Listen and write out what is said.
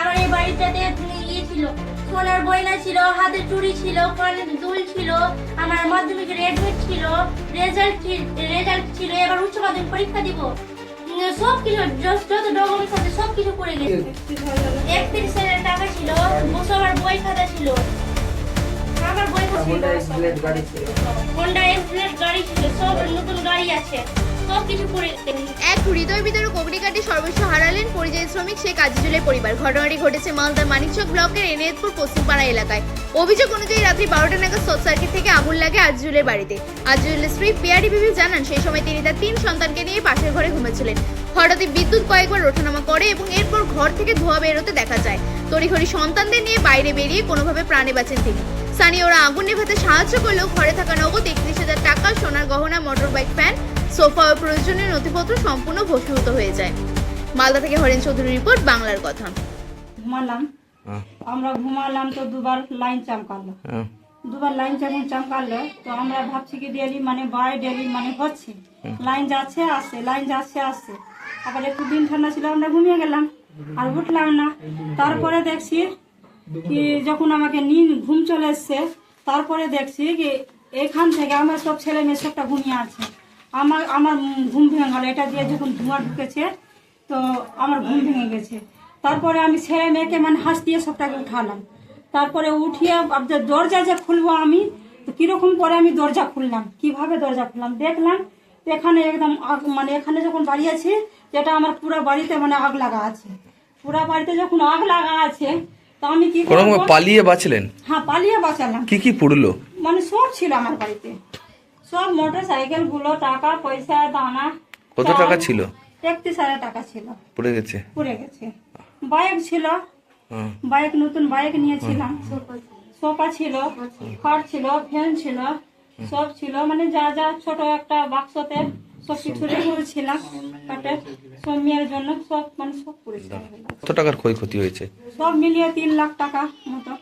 আমার এই বাড়িটাতে ইয়ে সোনার বয়না ছিল হাতে চুড়ি ছিল কানের দুল ছিল, আমার মাধ্যমিকের এডমিট ছিল, রেজাল্ট রেজাল্ট ছিল, এবার উচ্চ পরীক্ষা দিব। সব কিছু যত ডকুমেন্টস আছে সব কিছু পড়ে গেছে। একত্রিশ হাজার টাকা ছিল সবার বই খাতা ছিল। আমার বই খাতা ছিল। হোন্ডা এক্সপ্লেট গাড়ি ছিল সব নতুন গাড়ি আছে সব কিছু পড়ে এক হৃদয় বিতরক অগ্নিকাণ্ডে সর্বস্ব হারালেন পরিযায়ী শ্রমিক শেখ আজিজুলের পরিবার। ঘটনাটি ঘটেছে মালদার মানিকচক ব্লকের এনএতপুর পশ্চিমপাড়া এলাকায়। অভিযোগ অনুযায়ী রাত্রি বারোটা নাগাদ শর্ট সার্কিট থেকে আগুন লাগে আজিজুলের বাড়িতে। আজিজুলের স্ত্রী পিয়ারি বিবি জানান সেই সময় তিনি তার তিন সন্তানকে নিয়ে পাশের ঘরে ঘুমেছিলেন হঠাৎই বিদ্যুৎ কয়েকবার ওঠানামা করে এবং এরপর ঘর থেকে ধোঁয়া বেরোতে দেখা যায়। তড়িঘড়ি সন্তানদের নিয়ে বাইরে বেরিয়ে কোনোভাবে প্রাণে বাঁচেন তিনি। স্থানীয়রা আগুন নেভাতে সাহায্য করলেও ঘরে থাকা নগদ একত্রিশ হাজার টাকা সোনার গহনা মোটর বাইক ফ্যান সোফা ও প্রয়োজনীয় নথিপত্র সম্পূর্ণ ভস্মীভূত হয়ে যায়। মালদা থেকে হরেন চৌধুরী রিপোর্ট বাংলার কথা। ঘুমালাম। আমরা ঘুমালাম তো দুবার লাইন চামকালো দুবার লাইন যখন চামকালো তো আমরা ভাবছি কি ডেলি মানে বাই ডেলি মানে হচ্ছে। লাইন যাচ্ছে আসছে লাইন যাচ্ছে আসছে। আবার একটু দিন ঠান্ডা ছিল আমরা ঘুমিয়ে গেলাম। আর উঠলাম না। তারপরে দেখছি কি যখন আমাকে নিন ঘুম চলে এসছে তারপরে দেখছি কি এখান থেকে আমার সব ছেলে মেয়ে সবটা ঘুমিয়ে আছে। আমার আমার ঘুম ভেঙে গেল। এটা দিয়ে যখন ধোঁয়া ঢুকেছে তো আমার ঘুম ভেঙে গেছে। তারপরে আমি ছেলে মেয়েকে মানে হাঁস দিয়ে সবটাকে উঠালাম। তারপরে উঠিয়ে দরজা যে খুলবো আমি তো কীরকম করে আমি দরজা খুললাম? কীভাবে দরজা খুললাম? দেখলাম এখানে একদম আগ মানে এখানে যখন বাড়িয়েছি যেটা আমার পুরো বাড়িতে মানে আগ লাগা আছে। পুরো বাড়িতে যখন আগ লাগা আছে তো আমি কি কোনো পালিয়ে বাঁচলেন? হ্যাঁ পালিয়ে বাঁচালাম। কি কি পুড়লো? মানে সব ছিল আমার বাড়িতে। সব মোটর সাইকেলগুলো টাকা পয়সা দানা কত টাকা ছিল? একত্রিশ হাজার টাকা ছিল। পুড়ে গেছে? পুড়ে গেছে। বাইক ছিল। বাইক নতুন বাইক নিয়েছিলাম। সোফা ছিল। খাট ছিল ফ্যান ছিল সব ছিল। মানে যা যা ছোট একটা বাক্সতে সব করেছিলাম মেয়ের জন্য সব মানে সব কত টাকার ক্ষয়ক্ষতি হয়েছে? সব মিলিয়ে তিন লাখ টাকা মতো।